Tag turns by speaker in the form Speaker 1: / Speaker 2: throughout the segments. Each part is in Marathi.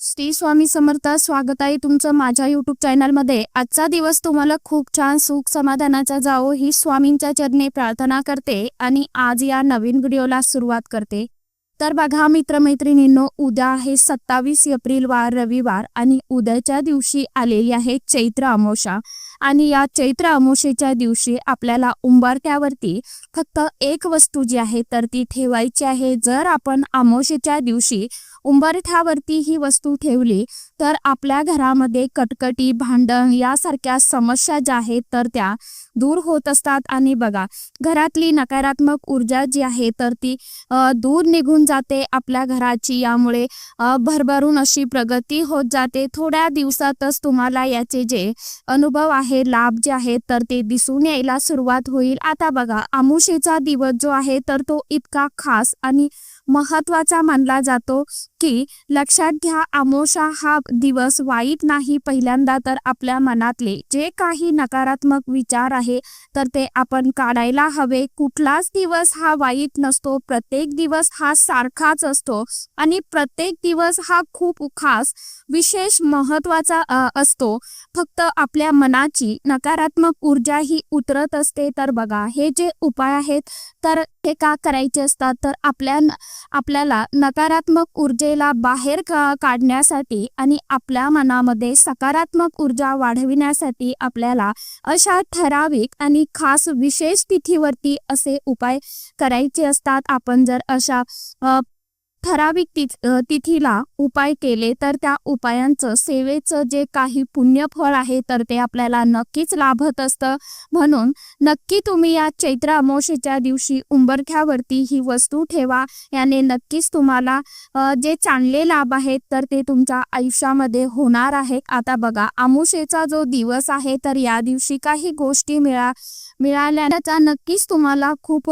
Speaker 1: श्री स्वामी समर्थ स्वागत आहे तुमचं माझ्या युट्यूब चॅनलमध्ये आजचा दिवस तुम्हाला खूप छान सुख समाधानाचा जावो ही स्वामींच्या चरणी प्रार्थना करते आणि आज या नवीन व्हिडिओला सुरुवात करते. तर बघा मित्रमैत्रिणींनो उद्या आहे सत्तावीस एप्रिल वार रविवार आणि उद्याच्या दिवशी आलेली आहे चैत्र अमोषा आणि या चैत्र अमावस्येच्या दिवशी आपल्याला उंबरठ्यावरती फक्त एक वस्तू जी आहे तर ती ठेवायची आहे. जर आपण अमोशेच्या दिवशी उंबरठ्यावरती ही वस्तू ठेवली तर आपल्या घरामध्ये कटकटी भांडण यासारख्या समस्या ज्या आहेत तर त्या दूर होत असतात. आणि बघा घरातली नकारात्मक ऊर्जा जी आहे तर ती दूर निघून जाते आपल्या घराची. यामुळे भरभरून अशी प्रगती होत जाते. थोड्या दिवसातच तुम्हाला याचे जे अनुभव आहे लाभ जे आहेत तर ते दिसून यायला सुरुवात होईल. आता बघा आमुषेचा दिवस जो आहे तर तो इतका खास आणि महत्त्वाचा मानला जातो. की लक्षात घ्या अमोशा हा दिवस वाईट नाही पहिल्यांदा तर आपल्या मनातले जे काही नकारात्मक विचार आहे तर ते आपण काढायला हवे. कुठलाच दिवस हा वाईट नसतो प्रत्येक दिवस हा सारखाच असतो आणि प्रत्येक दिवस हा खूप खास विशेष महत्त्वाचा असतो. फक्त आपल्या मनाची नकारात्मक ऊर्जा ही उतरत असते तर बघा हे जे उपाय आहेत तर हे का करायचे असतात? तर आपल्या आपल्याला नकारात्मक ऊर्जे ऊर्जेला बाहेर का काढण्यासाठी आणि आपल्या मनामध्ये सकारात्मक ऊर्जा वाढविण्यासाठी आपल्याला अशा ठराविक आणि खास विशेष तिथीवरती असे उपाय करायचे असतात. आपण जर अशा ठराविक तिथ तिथीला उपाय केले तर त्या उपायांचं सेवेचं जे काही पुण्यफळ आहे तर ते आपल्याला नक्कीच लाभत असतं. म्हणून नक्की तुम्ही या चैत्र अमावशेच्या दिवशी उंबरठ्यावरती ही वस्तू ठेवा. याने नक्कीच तुम्हाला जे चांगले लाभ आहेत तर ते तुमच्या आयुष्यामध्ये होणार आहे. आता बघा अमावस्येचा जो दिवस आहे तर या दिवशी काही गोष्टी मिळा मिळाल्याचा नक्कीच तुम्हाला खूप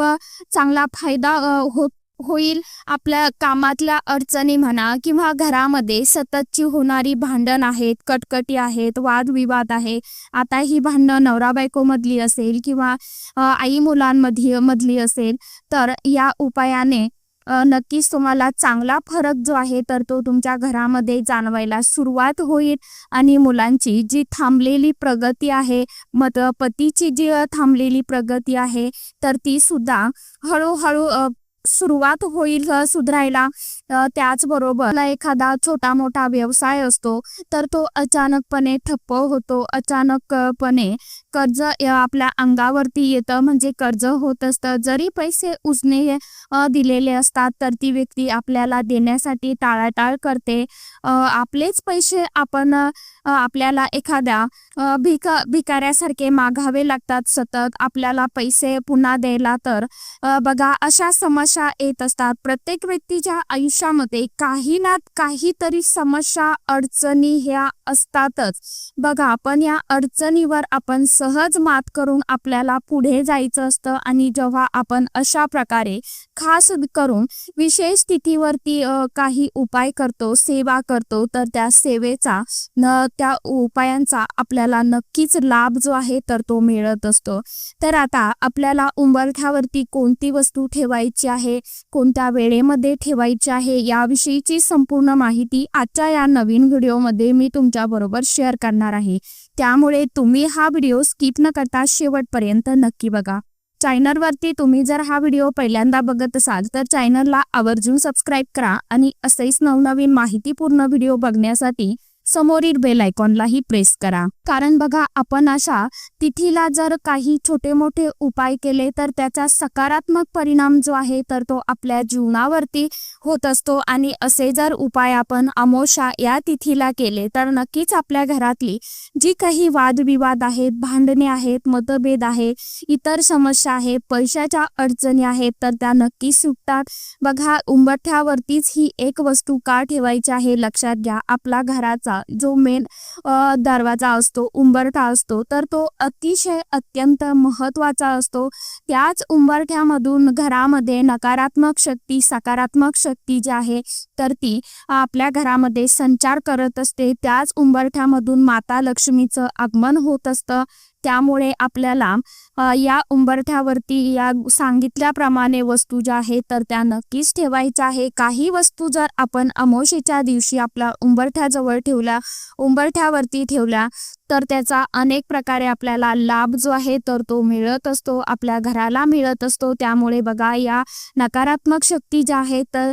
Speaker 1: चांगला फायदा होत. होईल. आपल्या कामातल्या अडचणी म्हणा किंवा घरामध्ये सततची होणारी भांडण आहेत कटकटी आहेत वादविवाद आहे. आता ही भांडणं नवरा बायकोमधली असेल किंवा आई मुलांमध्ये मधली असेल तर या उपायाने नक्कीच तुम्हाला चांगला फरक जो आहे तर तो तुमच्या घरामध्ये जाणवायला सुरुवात होईल. आणि मुलांची जी थांबलेली प्रगती आहे मत पतीची जी थांबलेली प्रगती आहे तर ती सुद्धा हळूहळू सुरुवात होईल सुधारायला. त्याचबरोबर एखादा छोटा मोठा व्यवसाय असतो तर तो अचानकपणे ठप्प होतो. अचानकपणे कर्ज आपल्या अंगावरती येतं म्हणजे कर्ज होत असतं. जरी पैसे उजने दिलेले असतात तर ती व्यक्ती आपल्याला देण्यासाठी टाळाटाळ करते. आपलेच पैसे आपण आपल्याला एखाद्या भिक भिका भिकाऱ्यासारखे मागावे लागतात सतत. आपल्याला पैसे पुन्हा द्यायला तर बघा अशा समस्या येत असतात. प्रत्येक व्यक्तीच्या आयुष्यामध्ये काही ना काहीतरी समस्या अडचणी ह्या असतातच. बघा पण या अडचणीवर आपण सहज मात करून आपल्याला पुढे जायचं असतं आणि जेव्हा आपण अशा प्रकारे खास करून विशेष स्थितीवरती काही उपाय करतो सेवा करतो तर त्या सेवेचा न त्या उपायांचा आपल्याला नक्कीच लाभ जो आहे तर तो मिळत असतो. तर आता आपल्याला उंबरठ्यावरती कोणती वस्तू ठेवायची आहे? कोणत्या वेळेमध्ये ठेवायची आहे? याविषयीची संपूर्ण माहिती आजच्या या नवीन व्हिडिओमध्ये मी तुमच्या बरोबर शेअर करणार आहे. त्यामुळे तुम्ही हा व्हिडिओ स्किप न करता शेवटपर्यंत नक्की बघा. चॅनलवरती तुम्ही जर हा व्हिडिओ पहिल्यांदा बघत असाल तर चॅनलला आवर्जून सबस्क्राईब करा आणि असेच नवनवीन माहितीपूर्ण व्हिडिओ बघण्यासाठी समोरील बेल आयकॉनलाही प्रेस करा. कारण बघा आपण अशा तिथीला जर काही छोटे मोठे उपाय केले तर त्याचा सकारात्मक परिणाम जो आहे तर तो आपल्या जीवनावरती होत असतो. आणि असे जर उपाय आपण अमोशा या तिथीला केले तर नक्कीच आपल्या घरातली जी काही वादविवाद आहेत भांडणे आहेत मतभेद आहे इतर समस्या आहेत पैशाच्या अडचणी आहेत तर त्या नक्की सुटतात. बघा उंबठ्यावरतीच ही एक वस्तू का ठेवायची आहे लक्षात घ्या. आपला घराचा जो मेन दरवाजा असतो उंबरठा असतो तर तो अतिशय अत्यंत महत्त्वाचा असतो. त्याच उंबरठ्यामधून घरामध्ये नकारात्मक शक्ती सकारात्मक शक्ती जी आहे तर ती आपल्या घरामध्ये संचार करत असते. त्याच उंबरठ्यामधून माता लक्ष्मीचं आगमन होत असतं. त्यामुळे आपल्याला या उंबरठ्यावरती या सांगितल्याप्रमाणे वस्तू ज्या आहेत तर त्या नक्कीच ठेवायच्या आहे. काही वस्तू जर आपण अमावस्येच्या दिवशी आपल्या उंबरठ्याजवळ ठेवल्या उंबरठ्यावरती ठेवल्या तर त्याचा अनेक प्रकारे आपल्याला लाभ जो आहे तर तो मिळत असतो आपल्या घराला मिळत असतो. त्यामुळे बघा या नकारात्मक शक्ती ज्या आहेत तर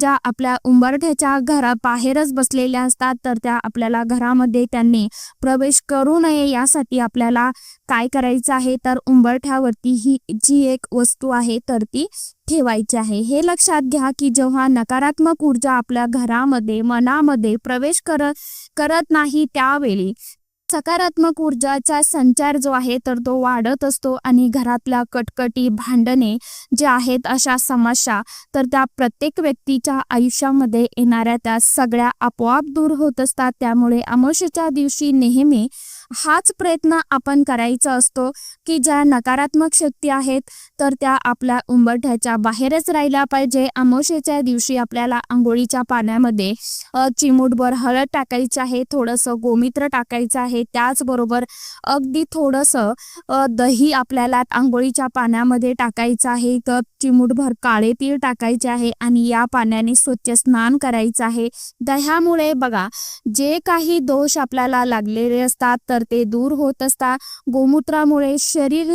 Speaker 1: ज्या आपल्या उंबरठ्याच्या घरा बाहेरच बसलेल्या असतात तर त्या आपल्याला घरामध्ये त्यांनी प्रवेश करू नये यासाठी आपल्याला काय करायचं आहे तर उंबरठ्यावरती ही जी एक वस्तू आहे तर ती ठेवायची आहे. हे लक्षात घ्या की जेव्हा नकारात्मक ऊर्जा आपल्या घरामध्ये मनामध्ये प्रवेश करत करत नाही त्यावेळी सकारात्मक ऊर्जाचा संचार जो आहे तर तो वाढत असतो आणि घरातल्या कटकटी भांडणे जे आहेत अशा समस्या तर त्या प्रत्येक व्यक्तीच्या आयुष्यामध्ये येणाऱ्या त्या सगळ्या आपोआप दूर होत असतात. त्यामुळे अमावस्येच्या दिवशी नेहमी हाच प्रयत्न आपण करायचा असतो की ज्या नकारात्मक शक्ती आहेत तर त्या आपल्या उंबरठ्याच्या बाहेरच राहिल्या पाहिजे. अमावशेच्या दिवशी आपल्याला आंघोळीच्या पाण्यामध्ये चिमूटभर हळद टाकायची आहे थोडंसं गोमित्र टाकायचं आहे. त्याचबरोबर अगदी थोडंसं दही आपल्याला आंघोळीच्या पाण्यामध्ये टाकायचं आहे. तर चिमूटभर काळे तीळ टाकायचे आहे आणि या पाण्याने स्वच्छ स्नान करायचं आहे. दह्यामुळे बघा जे काही दोष आपल्याला लागलेले असतात तर ते दूर होत असतात गोमूत्रामुळे शरीर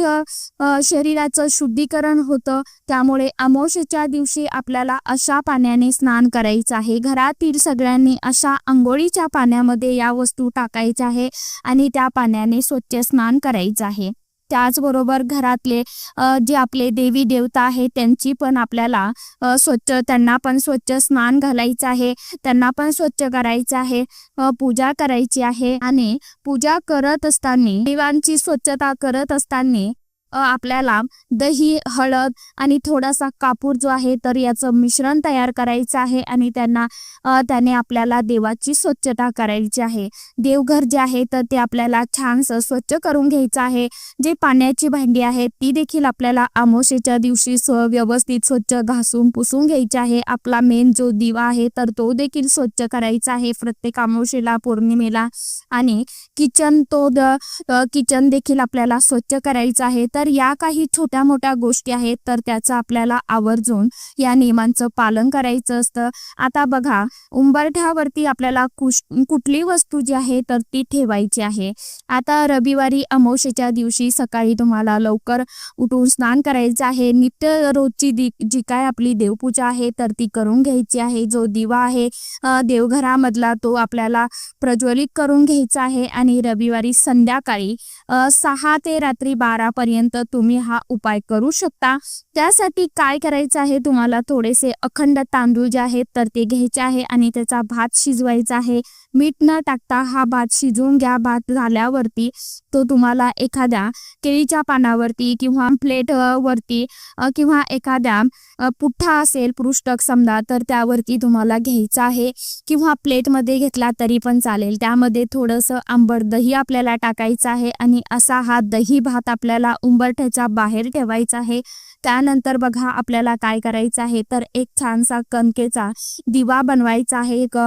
Speaker 1: शरीराचं शुद्धीकरण होतं. त्यामुळे अमावस्येच्या दिवशी आपल्याला अशा पाण्याने स्नान करायचं आहे. घरातील सगळ्यांनी अशा आंघोळीच्या पाण्यामध्ये या वस्तू टाकायच्या आहे आणि त्या पाण्याने स्वच्छ स्नान करायचं आहे. त्याचबरोबर घरातले जे आपले देवी देवता आहेत त्यांची पण आपल्याला स्वच्छ त्यांना पण स्वच्छ स्नान घालायचं आहे त्यांना पण स्वच्छ करायचं आहे पूजा करायची आहे. आणि पूजा करत असताना देवांची स्वच्छता करत असताना आपल्याला दही हळद आणि थोडासा कापूर जो आहे तर याचं मिश्रण तयार करायचं आहे आणि त्यांना त्याने आपल्याला देवाची स्वच्छता करायची आहे. देवघर जे आहे तर ते आपल्याला छानसं स्वच्छ करून घ्यायचं आहे. जे पाण्याची भांडी आहे ती देखील आपल्याला आमोशेच्या दिवशी स्व व्यवस्थित स्वच्छ घासून पुसून घ्यायची आहे. आपला मेन जो दिवा आहे तर तो देखील स्वच्छ करायचा आहे प्रत्येक आमोशेला पौर्णिमेला. आणि किचन तो द किचन देखील आपल्याला स्वच्छ करायचं आहे. तर तर या काही छोट्या मोठ्या गोष्टी आहेत तर त्याचं आपल्याला आवर्जून या नियमांचं पालन करायचं असतं. आता बघा उंबरठ्यावरती आपल्याला कुश कुठली वस्तू जी आहे तर ती ठेवायची आहे. आता रविवारी अमावस्येच्या दिवशी सकाळी तुम्हाला लवकर उठून स्नान करायचं आहे. नित्य रोजची जी काय आपली देवपूजा आहे तर ती करून घ्यायची आहे. जो दिवा आहे देवघरामधला तो आपल्याला प्रज्वलित करून घ्यायचा आहे. आणि रविवारी संध्याकाळी सहा ते रात्री बारापर्यंत तुम्ही हा उपाय करू शकता. त्यासाठी काय करायचं आहे? तुम्हाला थोडेसे अखंड तांदूळ जे आहेत तर ते घ्यायचे आहे आणि त्याचा भात शिजवायचा आहे. मीठ न टाकता हा भात शिजवून घ्या. भात झाल्यावरती तो तुम्हाला एखाद्या केळीच्या पानावरती किंवा प्लेट वरती किंवा एखाद्या पुठ्ठा असेल पृष्ठक समजा तर त्यावरती तुम्हाला घ्यायचा आहे. किंवा प्लेटमध्ये घेतला तरी पण चालेल. त्यामध्ये थोडंसं आंबट दही आपल्याला टाकायचं आहे आणि असा हा दही भात आपल्याला उंबरठ्याच्या बाहेर ठेवायचा आहे. त्यानंतर बघा आपल्याला काय करायचं आहे? तर एक छानसा कणकेचा दिवा बनवायचा आहे. एक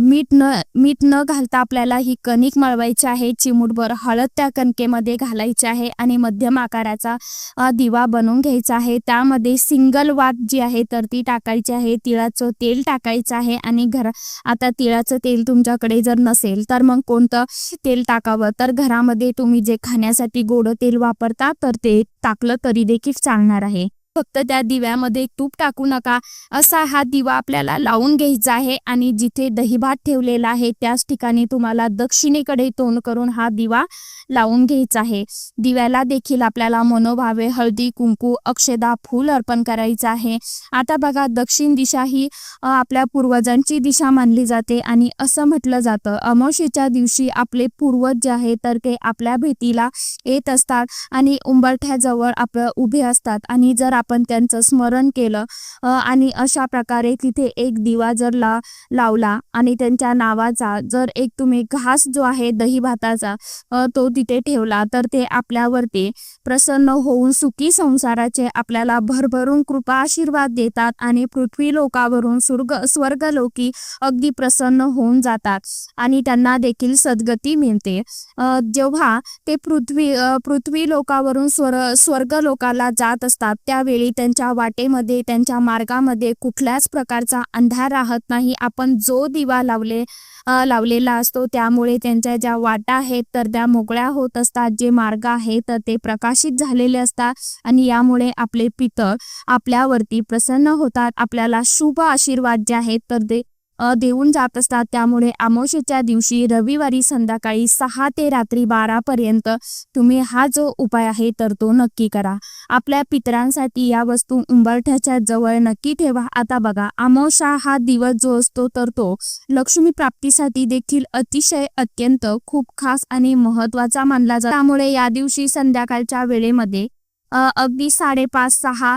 Speaker 1: मीठ न मीठ न घालता आपल्याला ही कणिक मळवायची आहे. चिमूटभर हळद त्या कणकेमध्ये घालायची आहे आणि मध्यम आकाराचा दिवा बनवून घ्यायचा आहे. त्यामध्ये सिंगल वात जी आहे तर ती टाकायची आहे. तिळाचं तेल टाकायचं आहे आणि घर आता तिळाचं तेल तुमच्याकडे जर नसेल तर मग कोणतं तेल टाकावं? तर घरामध्ये तुम्ही जे खाण्यासाठी गोड तेल वापरता तर ते टाकलं तरी देखील चालणार आहे फक्त त्या दिव्यामध्ये तूप टाकू नका. असा हा दिवा आपल्याला लावून घ्यायचा आहे आणि जिथे दहीभात ठेवलेला आहे त्याच ठिकाणी तुम्हाला दक्षिणेकडे तोंड करून हा दिवा लावून घ्यायचा आहे. दिव्याला देखील आपल्याला मनोभावे हळदी कुंकू अक्षदा फूल अर्पण करायचं आहे. आता बघा दक्षिण दिशा ही आपल्या पूर्वजांची दिशा मानली जाते आणि असं म्हटलं जातं अमावशीच्या दिवशी आपले पूर्वज जे आहे तर ते आपल्या भेटीला येत असतात आणि उंबरठ्याजवळ आपलं उभे असतात. आणि जर आपण त्यांचं स्मरण केलं. आणि अशा प्रकारे तिथे एक दिवा जर ला लावला आणि त्यांच्या नावाचा जर एक तुम्ही घास जो आहे दही भाताचा तो तिथे ठेवला तर ते आपल्यावरती प्रसन्न होऊन सुखी संसाराचे आपल्याला भरभरून कृपा आशीर्वाद देतात आणि पृथ्वी लोकावरून स्वर्ग स्वर्गलोकी अगदी प्रसन्न होऊन जातात आणि त्यांना देखील सद्गती मिळते. जेव्हा ते पृथ्वी पृथ्वी लोकावरून स्वर स्वर्ग लोकाला जात असतात त्यावेळी त्यांच्या वाटेमध्ये त्यांच्या मार्गामध्ये कुठल्याच प्रकारचा अंधार राहत नाही. आपण जो दिवा लावले लावलेला असतो त्यामुळे त्यांच्या ज्या वाटा आहेत तर त्या मोकळ्या होत असतात. जे मार्ग आहेत तर ते प्रकाशित झालेले असतात आणि यामुळे आपले पितळ आपल्यावरती प्रसन्न होतात. आपल्याला शुभ आशीर्वाद जे आहेत तर ते देऊन जात असतात. त्यामुळे अमावशेच्या दिवशी रविवारी संध्याकाळी सहा ते रात्री बारा पर्यंत तुम्ही हा जो उपाय आहे तर तो नक्की करा. आपल्या पितरांसाठी या वस्तू उंबरठ्याच्या जवळ नक्की ठेवा. आता बघा अमावशा हा दिवस जो असतो तर तो लक्ष्मी प्राप्तीसाठी देखील अतिशय अत्यंत खूप खास आणि महत्त्वाचा मानला जातो. त्यामुळे या दिवशी संध्याकाळच्या वेळेमध्ये अगदी साडेपाच सहा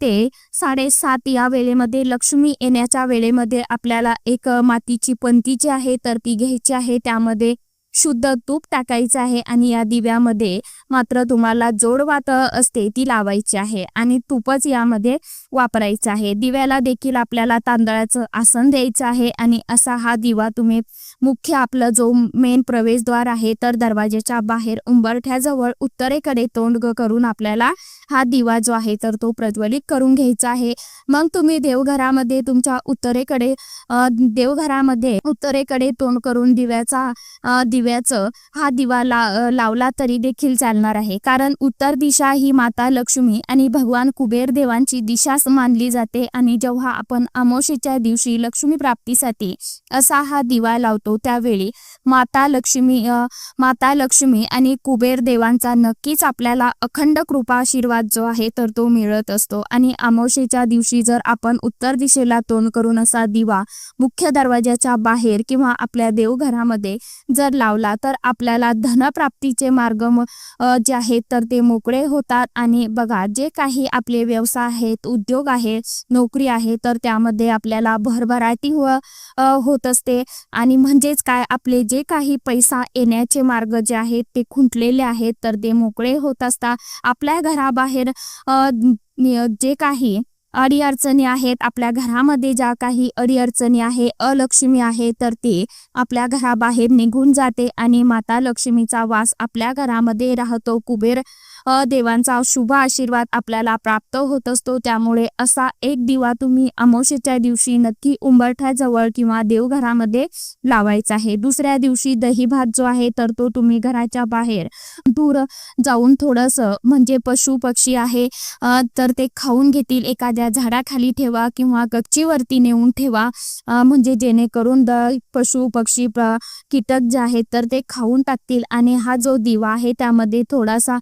Speaker 1: ते साडेसात या वेळेमध्ये लक्ष्मी येण्याच्या वेळेमध्ये आपल्याला एक मातीची पंती जी आहे तर ती घ्यायची आहे. त्यामध्ये शुद्ध तूप टाकायचं आहे आणि या दिव्यामध्ये मात्र तुम्हाला जोड वात असते ती लावायची आहे आणि तूपच यामध्ये वापरायचं आहे. दिव्याला देखील आपल्याला तांदळाचं आसन द्यायचं आहे आणि असा हा दिवा तुम्ही मुख्य आपलं जो मेन प्रवेशद्वार आहे तर दरवाजाच्या बाहेर उंबरठ्याजवळ उत्तरेकडे तोंड करून आपल्याला हा दिवा जो आहे तर तो प्रज्वलित करून घ्यायचा आहे. मग तुम्ही देवघरामध्ये तुमच्या उत्तरेकडे देवघरामध्ये उत्तरेकडे तोंड करून दिव्याचा दिव्याचं हा दिवा ला लावला तरी देखील चालणार आहे. कारण उत्तर दिशा ही माता लक्ष्मी आणि भगवान कुबेर देवांची दिशा मानली जाते आणि जेव्हा आपण अमावशेच्या दिवशी लक्ष्मी प्राप्तीसाठी असा हा दिवा लावतो त्यावेळी माता लक्ष्मी माता लक्ष्मी आणि कुबेर देवांचा नक्कीच आपल्याला अखंड कृपा आशीर्वाद जो आहे तर तो मिळत असतो. आणि अमावशेच्या दिवशी जर आपण उत्तर दिशेला तोंड करून असा दिवा मुख्य दरवाजाच्या बाहेर किंवा आपल्या देवघरामध्ये जर लाव लावला तर आपल्याला धनप्राप्तीचे मार्ग जे आहेत तर ते मोकळे होतात. आणि बघा जे काही आपले व्यवसाय आहेत उद्योग आहे नोकरी आहे तर त्यामध्ये आपल्याला भरभराटी हो होत असते. आणि म्हणजेच काय आपले जे काही पैसा येण्याचे मार्ग जे आहेत ते खुंटलेले आहेत तर ते मोकळे होत असतात. आपल्या घराबाहेर जे काही अडीअडचणी आहेत. आपल्या घरामध्ये ज्या काही अडीअडचणी आहे अलक्ष्मी आहे तर ते आपल्या घराबाहेर निघून जाते आणि माता लक्ष्मीचा वास आपल्या घरामध्ये राहतो. कुबेर देवांचा शुभ आशीर्वाद आपल्याला प्राप्त होत असतो. त्यामुळे असा एक दिवा तुम्ही अमावशेच्या दिवशी नक्की उंबरठ्याजवळ किंवा देवघरामध्ये लावायचा आहे. दुसऱ्या दिवशी दही भात जो आहे तर तो तुम्ही घराच्या बाहेर दूर जाऊन थोडंसं म्हणजे पशु पक्षी आहे तर ते खाऊन घेतील. एखाद्या झाडाखाली ठेवा किंवा गच्चीवरती नेऊन ठेवा म्हणजे जेणेकरून द पशु पक्षी कीटक जे आहेत तर ते खाऊन टाकतील. आणि हा जो दिवा आहे त्यामध्ये थोडासा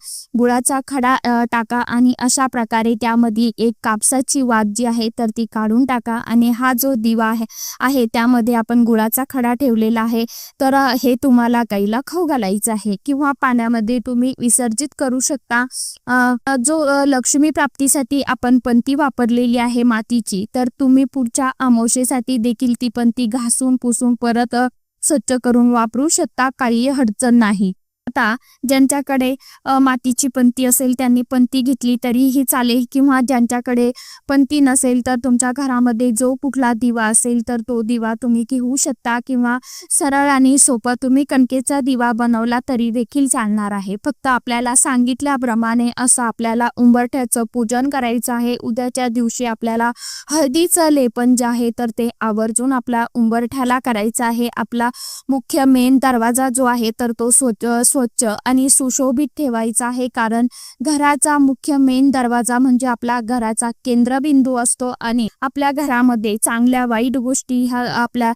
Speaker 1: गुळाचा खडा टाका आणि अशा प्रकारे त्यामध्ये एक कापसाची वाद जी आहे तर ती काढून टाका आणि हा जो दिवा आहे आहे त्यामध्ये आपण गुळाचा खडा ठेवलेला आहे. तर हे तुम्हाला गाईला खाऊ घालायचं आहे किंवा पाण्यामध्ये तुम्ही विसर्जित करू शकता. जो लक्ष्मी प्राप्तीसाठी आपण पंती वापरलेली आहे मातीची तर तुम्ही पुढच्या अमावशेसाठी देखील ती पंती घासून पुसून परत स्वच्छ करून वापरू शकता काही अडचण नाही. आता ज्यांच्याकडे मातीची पंती असेल त्यांनी पंती घेतली तरीही चालेल किंवा ज्यांच्याकडे पंती नसेल तर तुमच्या घरामध्ये जो कुठला दिवा असेल तर तो दिवा तुम्ही घेऊ शकता किंवा सरळ आणि सोपं तुम्ही कणकेचा दिवा बनवला तरी देखील चालणार आहे. फक्त आपल्याला सांगितल्याप्रमाणे असं आपल्याला उंबरठ्याचं पूजन करायचं आहे. उद्याच्या दिवशी आपल्याला हळदीचं लेपन जे आहे तर ते आवर्जून आपल्या उंबरठ्याला करायचं आहे. आपला मुख्य मेन दरवाजा जो आहे तर तो स्वच्छ स्वच्छ आणि सुशोभित ठेवायचा आहे. कारण घराचा मुख्य मेन दरवाजा म्हणजे आपला घराचा केंद्रबिंदू असतो आणि आपल्या घरामध्ये चांगल्या वाईट गोष्टी ह्या आपल्या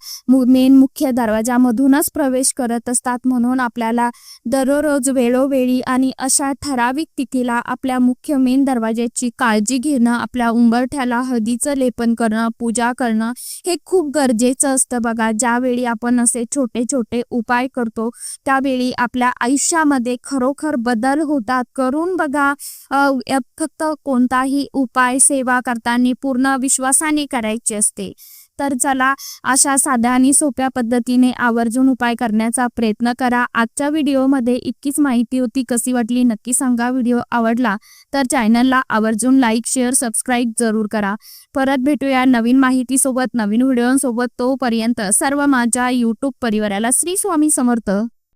Speaker 1: मेन मुख्य दरवाजामधूनच प्रवेश करत असतात. म्हणून आपल्याला दररोज वेळोवेळी आणि अशा ठराविक तिथीला आपल्या मुख्य मेन दरवाजाची काळजी घेणं आपल्या उंबरठ्याला हळदीचं लेपन करणं पूजा करणं हे खूप गरजेचं असतं बघा. ज्यावेळी आपण असे छोटे छोटे उपाय करतो त्यावेळी आपल्या आयुष्यामध्ये खरोखर बदल होतात. करून बघा फक्त कोणताही उपाय सेवा करताना पूर्ण विश्वासाने करायची असते. तर चला अशा साध्या आणि सोप्या पद्धतीने आवर्जून उपाय करण्याचा प्रयत्न करा. आजच्या व्हिडिओमध्ये इतकीच माहिती होती. कशी वाटली नक्की सांगा. व्हिडिओ आवडला तर चॅनलला आवर्जून लाईक शेअर सबस्क्राईब जरूर करा. परत भेटूया नवीन माहितीसोबत नवीन व्हिडिओसोबत तोपर्यंत सर्व माझ्या यूट्यूब परिवाराला श्री स्वामी समर्थ.